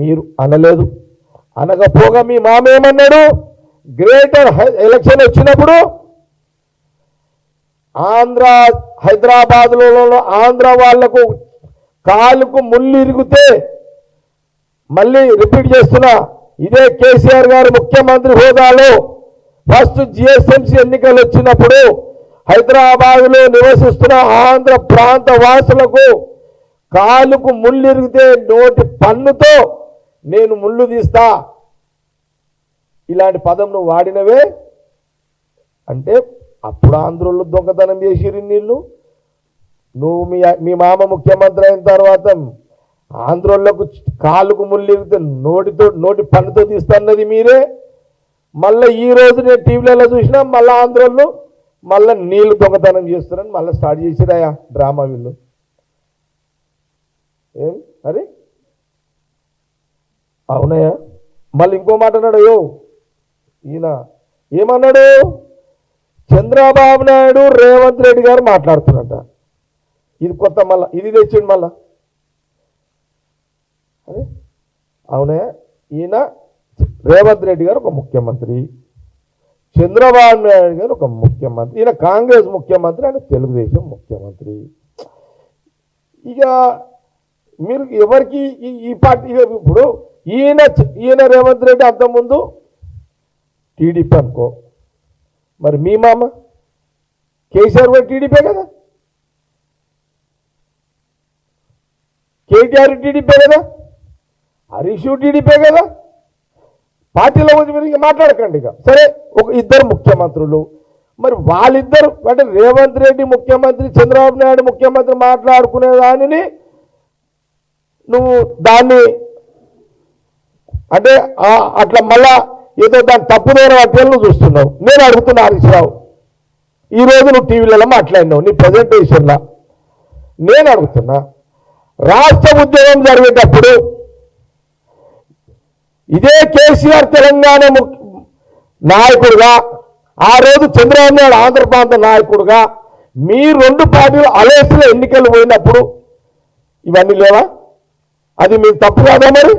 మీరు అనలేదు. అనకపోగా మీ మామ ఏమన్నాడు? గ్రేటర్ ఎలక్షన్ వచ్చినప్పుడు ఆంధ్ర హైదరాబాద్లో ఆంధ్ర వాళ్ళకు కాలుకు ముళ్ళు ఇరిగితే మళ్ళీ రిపీట్ చేస్తున్నా ఇదే కేసీఆర్ గారు ముఖ్యమంత్రి హోదాలో ఫస్ట్ జిఎస్ఎంసీ ఎన్నికలు వచ్చినప్పుడు హైదరాబాద్లో నివసిస్తున్న ఆంధ్ర ప్రాంత వాసులకు కాలుకు ముళ్ళు ఇరిగితే నోటి పన్నుతో నేను ముళ్ళు తీస్తా. ఇలాంటి పదం నువ్వు వాడినవే. అంటే అప్పుడు ఆంధ్రులు దొంగతనం చేసిరు నీళ్ళు నువ్వు మీ మీ మామ ముఖ్యమంత్రి అయిన తర్వాత ఆంధ్రోళ్ళకు కాలుకు ముళ్ళిగితే నోటితో నోటి పన్నుతో తీస్తున్నది మీరే. మళ్ళీ ఈ రోజు నేను టీవీలలో చూసినా మళ్ళీ ఆంధ్రోళ్ళు మళ్ళీ నీళ్ళు దొంగతనం చేస్తున్నారని మళ్ళీ స్టార్ట్ చేసిరాయా డ్రామా వీళ్ళు. ఏం? అరే అవునయ్యా మళ్ళీ ఇంకో మాట అన్నాడు అయ్యో ఈయన ఏమన్నాడు? చంద్రబాబు నాయుడు రేవంత్ రెడ్డి గారు మాట్లాడుతున్నట ఇది కొత్త మళ్ళా ఇది తెచ్చిండు మళ్ళా. అదే అవునే ఈయన రేవంత్ రెడ్డి గారు ఒక ముఖ్యమంత్రి చంద్రబాబు నాయుడు గారు ఒక ముఖ్యమంత్రి ఈయన కాంగ్రెస్ ముఖ్యమంత్రి ఆయన తెలుగుదేశం ముఖ్యమంత్రి. ఇక మీరు ఎవరికి ఈ- పార్టీ ఇప్పుడు ఈయన ఈయన రేవంత్ రెడ్డి అంతకుముందు టీడీపీ అనుకో. మరి మీ మామ? కేసీఆర్ కూడా టీడీపీ కదా? కేటీఆర్ టీడీపీ కదా? హరీష్ టీడీపీ కదా? పార్టీలో గురించి మీరు మాట్లాడకండి ఇక. సరే ఒక ఇద్దరు ముఖ్యమంత్రులు. మరి వాళ్ళిద్దరు అంటే రేవంత్ రెడ్డి ముఖ్యమంత్రి చంద్రబాబు నాయుడు ముఖ్యమంత్రి మాట్లాడుకునే దానిని నువ్వు దాన్ని అంటే అట్లా మళ్ళా ఏదో దాని తప్పుదైన వాటిని చూస్తున్నావు. నేను అడుగుతున్నా హరీష్ రావు ఈ రోజు నువ్వు టీవీలలో మాట్లాడినావు నీ ప్రజెంటేషన్లో. నేను అడుగుతున్నా రాష్ట్ర ఉద్యోగం జరిగేటప్పుడు ఇదే కేసీఆర్ తెలంగాణ ముఖ్య నాయకుడుగా ఆ రోజు చంద్రబాబు నాయుడు ఆంధ్ర ప్రాంత నాయకుడుగా మీ రెండు పార్టీలు అలేసులో ఎన్నికలు పోయినప్పుడు ఇవన్నీ లేవా? అది మేము తప్పు కాదా మరి?